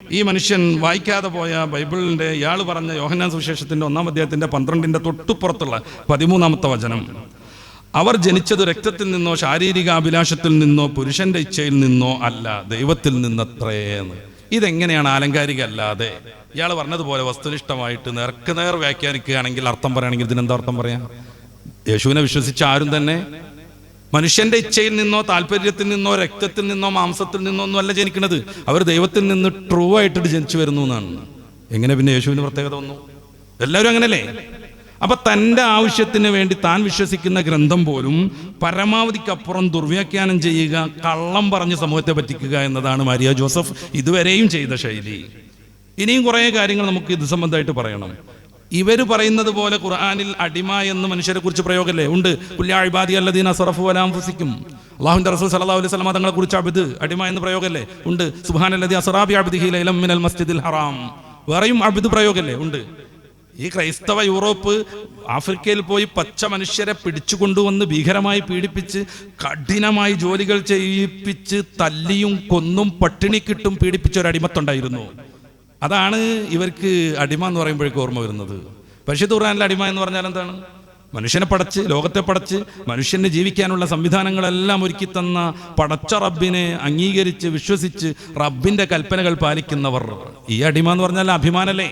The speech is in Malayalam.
ഈ മനുഷ്യൻ വായിക്കാതെ പോയ ബൈബിളിന്റെ ഇയാൾ പറഞ്ഞ യോഹന്നാൻ സുവിശേഷത്തിന്റെ ഒന്നാം അദ്ദേഹത്തിന്റെ പന്ത്രണ്ടിന്റെ തൊട്ടുപുറത്തുള്ള പതിമൂന്നാമത്തെ വചനം. അവർ ജനിച്ചത് രക്തത്തിൽ നിന്നോ ശാരീരിക അഭിലാഷത്തിൽ നിന്നോ പുരുഷന്റെ ഇച്ഛയിൽ നിന്നോ അല്ല ദൈവത്തിൽ നിന്നത്രേന്ന്. ഇതെങ്ങനെയാണ് ആലങ്കാരിക അല്ലാതെ ഇയാൾ പറഞ്ഞതുപോലെ വസ്തുനിഷ്ഠമായിട്ട് നേർക്ക് നേർ വ്യാഖ്യാനിക്കുകയാണെങ്കിൽ അർത്ഥം പറയുകയാണെങ്കിൽ ഇതിനെന്താ അർത്ഥം പറയാം? യേശുവിനെ വിശ്വസിച്ച ആരും തന്നെ മനുഷ്യന്റെ ഇച്ഛയിൽ നിന്നോ താല്പര്യത്തിൽ നിന്നോ രക്തത്തിൽ നിന്നോ മാംസത്തിൽ നിന്നോ ഒന്നും അല്ല ജനിക്കുന്നത് അവർ ദൈവത്തിൽ നിന്ന് ട്രൂ ആയിട്ട് ജനിച്ചു വരുന്നു എന്നാണ്. എങ്ങനെ പിന്നെ യേശുവിന് പ്രത്യേകത വന്നു? എല്ലാവരും അങ്ങനല്ലേ? അപ്പൊ തന്റെ ആവശ്യത്തിന് വേണ്ടി താൻ വിശ്വസിക്കുന്ന ഗ്രന്ഥം പോലും പരമാവധിക്കപ്പുറം ദുർവ്യാഖ്യാനം ചെയ്യുക കള്ളം പറഞ്ഞ് സമൂഹത്തെ പറ്റിക്കുക എന്നതാണ് മാരിയ ജോസഫ് ഇതുവരെയും ചെയ്ത ശൈലി. ഇനിയും കുറേ കാര്യങ്ങൾ നമുക്ക് ഇത് സംബന്ധമായിട്ട് പറയണം. ഇവർ പറയുന്നത് പോലെ ഖുർആാനിൽ അടിമ എന്ന് മനുഷ്യരെ കുറിച്ച് പ്രയോഗമല്ലേ ഉണ്ട്. പുല്യാഴിബാദി അല്ലദീന സറഫു വലാംഫുസിക്കും അള്ളാഹുന്റെ റസൂൽ സല്ലാ അലൈഹി വസല്ലം തങ്ങളെ കുറിച്ച് അബിദ് അടിമ എന്ന് പ്രയോഗമല്ലേ ഉണ്ട്. സുബ്ഹാനല്ലദി അസ്റാബി അബ്ദിഹി ലൈലം മിനൽ മസ്ജിദിൽ ഹറാം. വേറെയും അബിദ് പ്രയോഗമല്ലേ ഉണ്ട്. ഈ ക്രൈസ്തവ യൂറോപ്പ് ആഫ്രിക്കയിൽ പോയി പച്ച മനുഷ്യരെ പിടിച്ചു കൊണ്ടുവന്ന് ഭീകരമായി പീഡിപ്പിച്ച് കഠിനമായി ജോലികൾ ചെയ്യിപ്പിച്ച് തല്ലിയും കൊന്നും പട്ടിണിക്കിട്ടും പീഡിപ്പിച്ച ഒരു അടിമത്തുണ്ടായിരുന്നു അതാണ് ഇവർക്ക് അടിമ എന്ന് പറയുമ്പോഴേക്കും ഓർമ്മ വരുന്നത്. പരിശുദ്ധ ഖുർആാനിലെ അടിമ എന്ന് പറഞ്ഞാൽ എന്താണ്? മനുഷ്യനെ പടച്ച് ലോകത്തെ പടച്ച് മനുഷ്യന് ജീവിക്കാനുള്ള സംവിധാനങ്ങളെല്ലാം ഒരുക്കി തന്ന പടച്ച റബ്ബിനെ അംഗീകരിച്ച് വിശ്വസിച്ച് റബ്ബിന്റെ കൽപ്പനകൾ പാലിക്കുന്നവർ ഈ അടിമ എന്ന് പറഞ്ഞാൽ അഭിമാനല്ലേ?